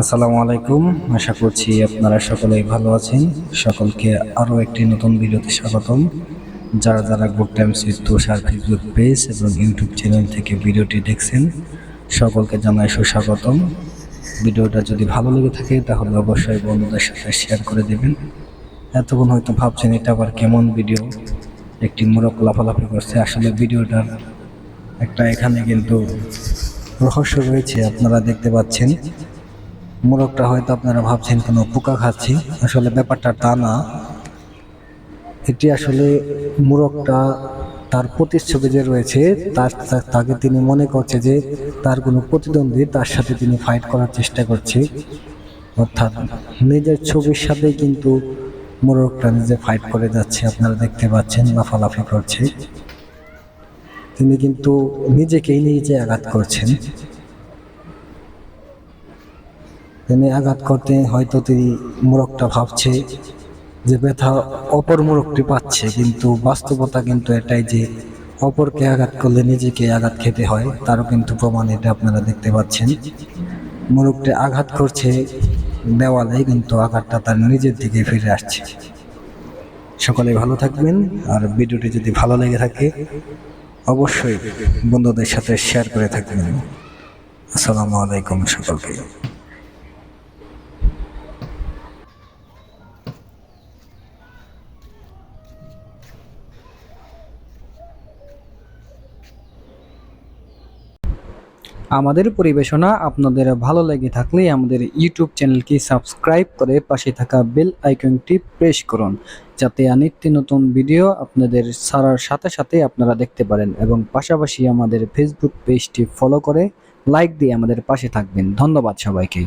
আসসালামু আলাইকুম। আশা করছি আপনারা সকলেই ভালো আছেন। সকলকে আরও একটি নতুন ভিডিওতে স্বাগতম। যারা যারা good times with Tushar Facebook page এবং ইউটিউব চ্যানেল থেকে ভিডিওটি দেখছেন, সকলকে জানাই সুস্বাগতম। ভিডিওটা যদি ভালো লেগে থাকে, তাহলে অবশ্যই বন্ধুদের সাথে শেয়ার করে দেবেন। এতক্ষণ হয়তো ভাবছেন, এটা আবার কেমন ভিডিও একটি মোরগ লাফালাফি করছে। আসলে ভিডিওটার একটা এখানে কিন্তু রহস্য রয়েছে, আপনারা দেখতে পাচ্ছেন। মোরগটা হয়তো আপনারা ভাবছেন কোনো পোকা খাচ্ছি। আসলে ব্যাপারটা তা না। এটি আসলে মোরগটা তার প্রতিচ্ছবি যে রয়েছে, তার তাকে তিনি মনে করছে যে তার কোনো প্রতিদ্বন্দ্বী তার সাথে তিনি ফাইট করার চেষ্টা করছে। অর্থাৎ নিজের ছবির সাথেই কিন্তু মোরগটা নিজে ফাইট করে যাচ্ছে, আপনারা দেখতে পাচ্ছেন লাফালাফি করছে। তিনি কিন্তু নিজেকেই নিজে আঘাত করছেন। তিনি আঘাত করতে হয়তো তিনি মোরগটা ভাবছে যে ব্যথা অপর মোরগটি পাচ্ছে, কিন্তু বাস্তবতা কিন্তু এটাই যে অপরকে আঘাত করলে নিজেকে আঘাত খেতে হয়, তারও কিন্তু প্রমাণ এটা আপনারা দেখতে পাচ্ছেন। মোরগটি আঘাত করছে দেওয়ালে কিন্তু আঘাতটা তার নিজের দিকে ফিরে আসছে। সকলে ভালো থাকবেন, আর ভিডিওটি যদি ভালো লেগে থাকে, অবশ্যই বন্ধুদের সাথে শেয়ার করে থাকবেন। আসসালামু আলাইকুম সকলকে। আমাদের পরিবেশনা আপনাদের ভালো লেগে থাকলে আমাদের ইউটিউব চ্যানেলকে সাবস্ক্রাইব করে পাশে থাকা বেল আইকনটি প্রেস করুন, যাতে নিত্য নতুন ভিডিও আপনাদের সারার সাথে সাথে আপনারা দেখতে পারেন এবং পাশাপাশি আমাদের ফেসবুক পেজটি ফলো করে লাইক দিয়ে আমাদের পাশে থাকবেন। ধন্যবাদ সবাইকে।